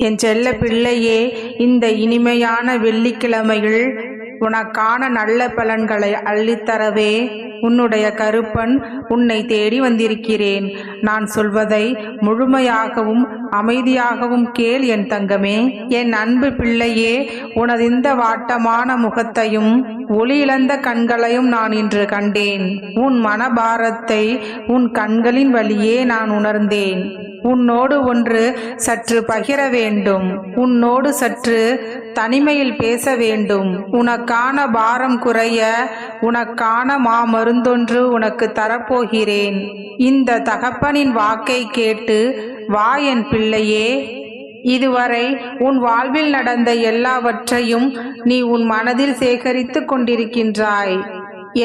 என் செல்ல பிள்ளையே இந்த இனிமையான வெள்ளிக்கிழமையில் உனக்கான நல்ல பலன்களை அள்ளித்தரவே. உன்னுடைய கருப்பன் உன்னை தேடி வந்திருக்கிறேன். நான் சொல்வதை முழுமையாகவும் அமைதியாகவும் கேள் என் தங்கமே. என் அன்பு பிள்ளையே உனது இந்த வாட்டமான முகத்தையும் ஒளி இழந்த கண்களையும் நான் இன்று கண்டேன். உன் மனபாரத்தை உன் கண்களின் வழியே நான் உணர்ந்தேன். உன்னோடு ஒன்று சற்று பகிர வேண்டும். உன்னோடு சற்று தனிமையில் பேச வேண்டும். உனக்கான பாரம் குறைய உனக்கான மா மருந்தொன்று உனக்கு தரப்போ போகிறேன். இந்த தகப்பனின் வாக்கை கேட்டு வா என் பிள்ளையே இதுவரை உன் வாழ்வில் நடந்த எல்லாவற்றையும் நீ உன் மனதில் சேகரித்து கொண்டிருக்கின்றாய்.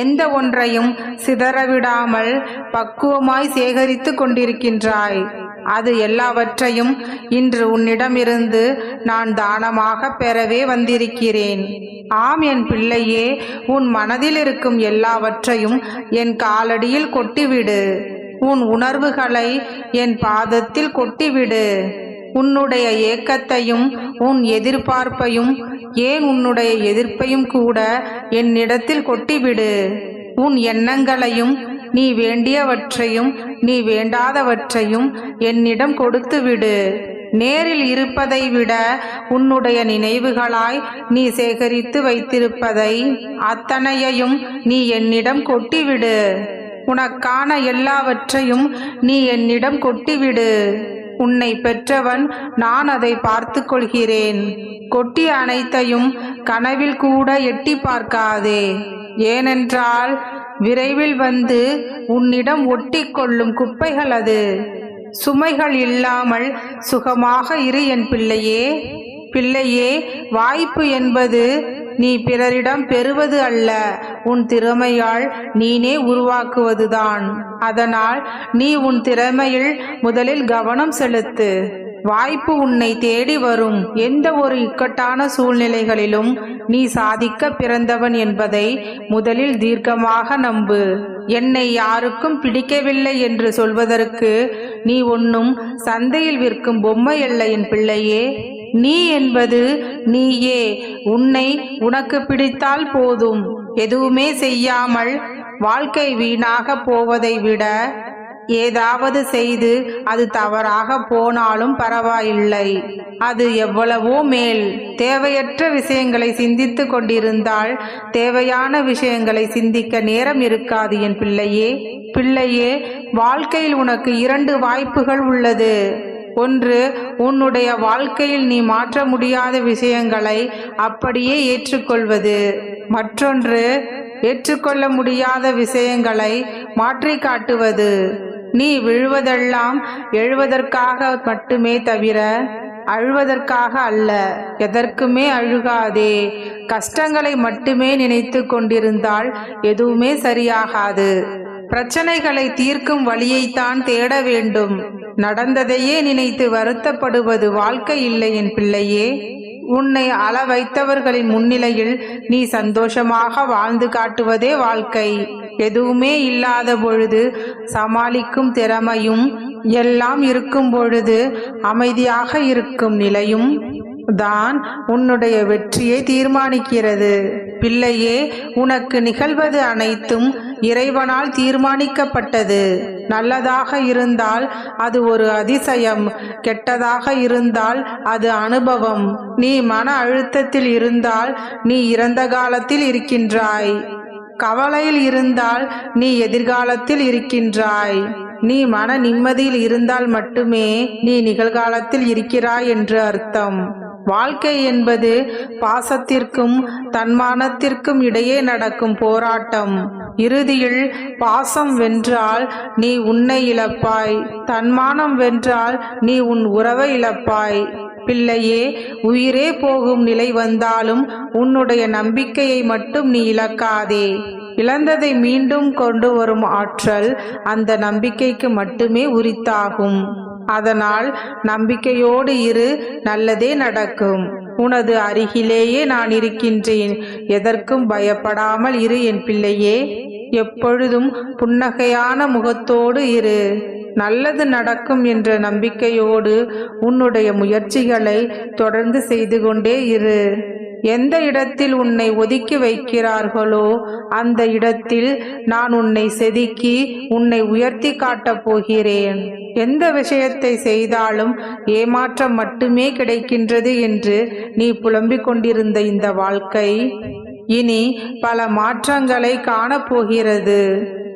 எந்த ஒன்றையும் சிதறவிடாமல் பக்குவமாய் சேகரித்து கொண்டிருக்கின்றாய். அது எல்லாவற்றையும் இன்று உன்னிடமிருந்து நான் தானமாக பெறவே வந்திருக்கிறேன். ஆம் என் பிள்ளையே உன் மனதில் இருக்கும் எல்லாவற்றையும் என் காலடியில் கொட்டிவிடு. உன் உணர்வுகளை என் பாதத்தில் கொட்டிவிடு. உன்னுடைய ஏக்கத்தையும் உன் எதிர்பார்ப்பையும் ஏன் உன்னுடைய எதிர்ப்பையும் கூட என்னிடத்தில் கொட்டிவிடு. உன் எண்ணங்களையும் நீ வேண்டியவற்றையும் நீ வேண்டாதவற்றையும் என்னிடம் கொடுத்துவிடு. நேரில் இருப்பதை விட உன்னுடைய நினைவுகளாய் நீ சேகரித்து வைத்திருப்பதை அத்தனையையும் நீ என்னிடம் கொட்டிவிடு. உனக்கான எல்லாவற்றையும் நீ என்னிடம் கொட்டிவிடு. உன்னை பெற்றவன் நான் அதை பார்த்து கொள்கிறேன். கொட்டி அனைத்தையும் கனவில் கூட எட்டி பார்க்காதே. ஏனென்றால் விரைவில் வந்து உன்னிடம் ஒட்டிக்கொள்ளும் குப்பைகள் அது. சுமைகள் இல்லாமல் சுகமாக இரு என் பிள்ளையே. பிள்ளையே வாய்ப்பு என்பது நீ பிறரிடம் பெறுவது அல்ல. உன் திறமையால் நீனே உருவாக்குவதுதான். அதனால் நீ உன் திறமையில் முதலில் கவனம் செலுத்து. வாய்ப்பு உன்னை தேடி வரும். எந்த ஒரு இக்கட்டான சூழ்நிலைகளிலும் நீ சாதிக்க பிறந்தவன் என்பதை முதலில் தீர்க்கமாக நம்பு. என்னை யாருக்கும் பிடிக்கவில்லை என்று சொல்வதற்கு நீ ஒன்னும் சந்தையில் விற்கும் பொம்மை அல்ல என் பிள்ளையே. நீ என்பது நீயே. உன்னை உனக்கு பிடித்தால் போதும். எதுவுமே செய்யாமல் வாழ்க்கை வீணாக போவதை விட ஏதாவது செய்து அது தவறாக போனாலும் பரவாயில்லை. அது எவ்வளவோ மேல். தேவையற்ற விஷயங்களை சிந்தித்து கொண்டிருந்தால் தேவையான விஷயங்களை சிந்திக்க நேரம் இருக்காது என் பிள்ளையே. பிள்ளையே வாழ்க்கையில் உனக்கு இரண்டு வாய்ப்புகள் உள்ளது. ஒன்று உன்னுடைய வாழ்க்கையில் நீ மாற்ற முடியாத விஷயங்களை அப்படியே ஏற்றுக்கொள்வது. மற்றொன்று ஏற்றுக்கொள்ள முடியாத விஷயங்களை மாற்றி காட்டுவது. நீ விழுவதெல்லாம் எழுவதற்காக மட்டுமே தவிர அழுவதற்காக அல்ல எதற்குமே அழுகாதே. கஷ்டங்களை மட்டுமே நினைத்து கொண்டிருந்தால் எதுவுமே சரியாகாது. பிரச்சனைகளை தீர்க்கும் வழியைத்தான் தேட வேண்டும். நடந்ததையே நினைத்து வருத்தப்படுவது வாழ்க்கை இல்லை என் பிள்ளையே. உன்னை அள வைத்தவர்களின் முன்னிலையில் நீ சந்தோஷமாக வாழ்ந்து காட்டுவதே வாழ்க்கை. எதுவுமே இல்லாத பொழுது சமாளிக்கும் திறமையும் எல்லாம் இருக்கும் பொழுது அமைதியாக இருக்கும் நிலையும் தான் உன்னுடைய வெற்றியை தீர்மானிக்கிறது. பிள்ளையே உனக்கு நிகழ்வது அனைத்தும் இறைவனால் தீர்மானிக்கப்பட்டது. நல்லதாக இருந்தால் அது ஒரு அதிசயம் கெட்டதாக இருந்தால் அது அனுபவம். நீ மன அழுத்தத்தில் இருந்தால் நீ இறந்த காலத்தில் இருக்கின்றாய். கவலையில் இருந்தால் நீ எதிர்காலத்தில் இருக்கின்றாய். நீ மன நிம்மதியில் இருந்தால் மட்டுமே நீ நிகழ்காலத்தில் இருக்கிறாய் என்று அர்த்தம். வாழ்க்கை என்பது பாசத்திற்கும் தன்மானத்திற்கும் இடையே நடக்கும் போராட்டம். இறுதியில் பாசம் வென்றால் நீ உன்னை இழப்பாய். தன்மானம் வென்றால் நீ உன் உறவை இழப்பாய். பிள்ளையே உயிரே போகும் நிலை வந்தாலும் உன்னுடைய நம்பிக்கையை மட்டும் நீ இழக்காதே. இழந்ததை மீண்டும் கொண்டு வரும் ஆற்றல் அந்த நம்பிக்கைக்கு மட்டுமே உரித்தாகும். அதனால் நம்பிக்கையோடு இரு நல்லதே நடக்கும். உனது அருகிலேயே நான் இருக்கின்றேன். எதற்கும் பயப்படாமல் இரு என் பிள்ளையே. எப்பொழுதும் புன்னகையான முகத்தோடு இரு. நல்லது நடக்கும் என்ற நம்பிக்கையோடு உன்னுடைய முயற்சிகளை தொடர்ந்து செய்து கொண்டே இரு. எந்த இடத்தில் உன்னை ஒதுக்கி வைக்கிறார்களோ அந்த இடத்தில் நான் உன்னை செதுக்கி உன்னை உயர்த்தி காட்டப் போகிறேன். எந்த விஷயத்தை செய்தாலும் ஏமாற்றம் மட்டுமே கிடைக்கின்றது என்று நீ புலம்பிக் கொண்டிருந்த இந்த வாழ்க்கை இனி பல மாற்றங்களை காணப்போகிறது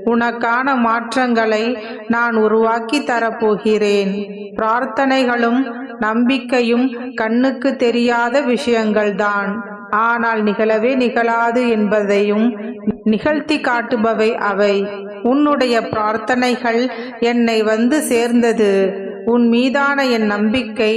உனக்கான மாற்றங்களை நான் உருவாக்கி தரப்போகிறேன். பிரார்த்தனைகளும் நம்பிக்கையும் கண்ணுக்கு தெரியாத விஷயங்கள்தான். ஆனால் நிகழவே நிகழாது என்பதையும் நிகழ்த்தி காட்டுபவை அவை. உன்னுடைய பிரார்த்தனைகள் என்னை வந்து சேர்ந்தது. உன் மீதான என் நம்பிக்கை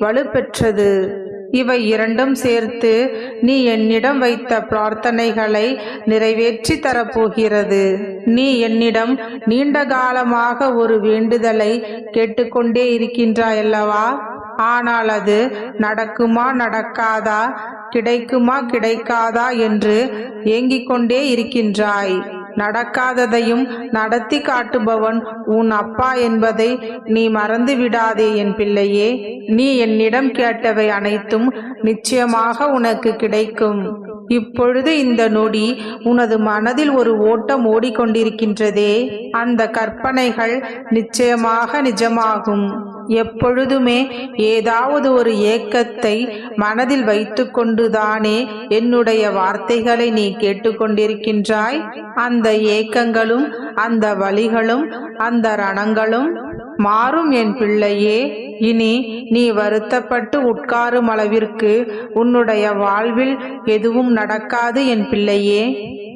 வலுப்பெற்றது. இவை இரண்டும் சேர்த்து நீ என்னிடம் வைத்த பிரார்த்தனைகளை நிறைவேற்றி தரப்போகிறது. நீ என்னிடம் நீண்ட காலமாக ஒரு வேண்டுதலை கேட்டுக்கொண்டே இருக்கின்றாயல்லவா? ஆனால் அது நடக்குமா நடக்காதா? கிடைக்குமா கிடைக்காதா என்று ஏங்கிக் கொண்டே இருக்கின்றாய். நடக்காததையும் நடத்தி காட்டுபவன் உன் அப்பா என்பதை நீ மறந்து விடாதே என் பிள்ளையே. நீ என்னிடம் கேட்டவை அனைத்தும் நிச்சயமாக உனக்கு கிடைக்கும். இப்பொழுது இந்த நொடி உனது மனதில் ஒரு ஓட்டம் ஓடிக்கொண்டிருக்கின்றதே. அந்த கற்பனைகள் நிச்சயமாக நிஜமாகும். எப்பொழுதுமே ஏதாவது ஒரு ஏக்கத்தை மனதில் வைத்துக்கொண்டுதானே என்னுடைய வார்த்தைகளை நீ கேட்டுக்கொண்டிருக்கின்றாய். அந்த ஏக்கங்களும் அந்த வழிகளும் அந்த ரணங்களும் மாறும் என் பிள்ளையே இனி நீ வருத்தப்பட்டு உட்காரும் அளவிற்கு உன்னுடைய வாழ்வில் எதுவும் நடக்காது என் பிள்ளையே.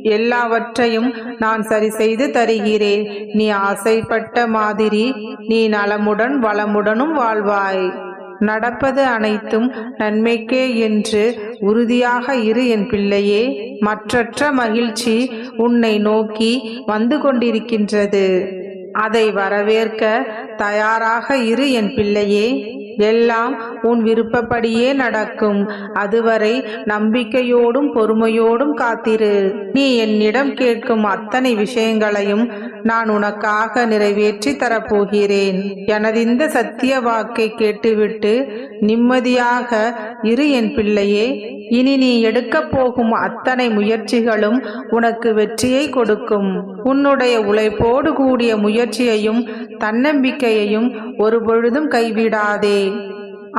எல்லாவற்றையும் நான் சரி செய்து தருகிறேன். நீ ஆசைப்பட்ட மாதிரி நீ நலமுடன் வளமுடனும் வாழ்வாய். நடப்பது அனைத்தும் நன்மைக்கே என்று உறுதியாக இரு என் பிள்ளையே. மற்றற்ற மகிழ்ச்சி உன்னை நோக்கி வந்து கொண்டிருக்கின்றது. அதை வரவேற்க தயாராக இரு என் பிள்ளையே. எல்லாம் உன் விருப்பப்படியே நடக்கும். அதுவரை நம்பிக்கையோடும் பொறுமையோடும் காத்திரு. நீ என்னிடம் கேட்கும் அத்தனை விஷயங்களையும் நான் உனக்காக நிறைவேற்றி தரப்போகிறேன். எனது இந்த சத்திய வாக்கை கேட்டுவிட்டு நிம்மதியாக இரு என் பிள்ளையே. இனி நீ எடுக்கப் போகும் அத்தனை முயற்சிகளும் உனக்கு வெற்றியை கொடுக்கும். உன்னுடைய உழைப்போடு கூடிய முயற்சியையும் தன்னம்பிக்கையையும் ஒருபொழுதும் கைவிடாதே.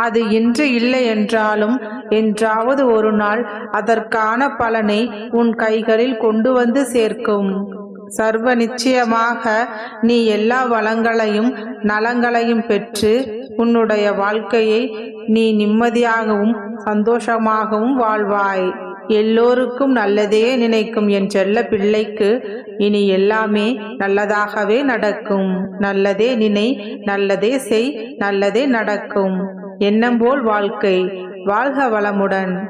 அது இன்று இல்லை என்றாலும் என்றாவது ஒரு நாள் அதற்கான பலனை உன் கைகளில் கொண்டு வந்து சேர்க்கும். சர்வ நிச்சயமாக நீ எல்லா வளங்களையும் நலங்களையும் பெற்று உன்னுடைய வாழ்க்கையை நீ நிம்மதியாகவும் சந்தோஷமாகவும் வாழ்வாய். எல்லோருக்கும் நல்லதே நினைக்கும் என் செல்ல பிள்ளைக்கு இனி எல்லாமே நல்லதாகவே நடக்கும். நல்லதே நினை நல்லதே செய் நல்லதே நடக்கும். எண்ணம் போல் வாழ்க்கை வாழ்க வளமுடன்.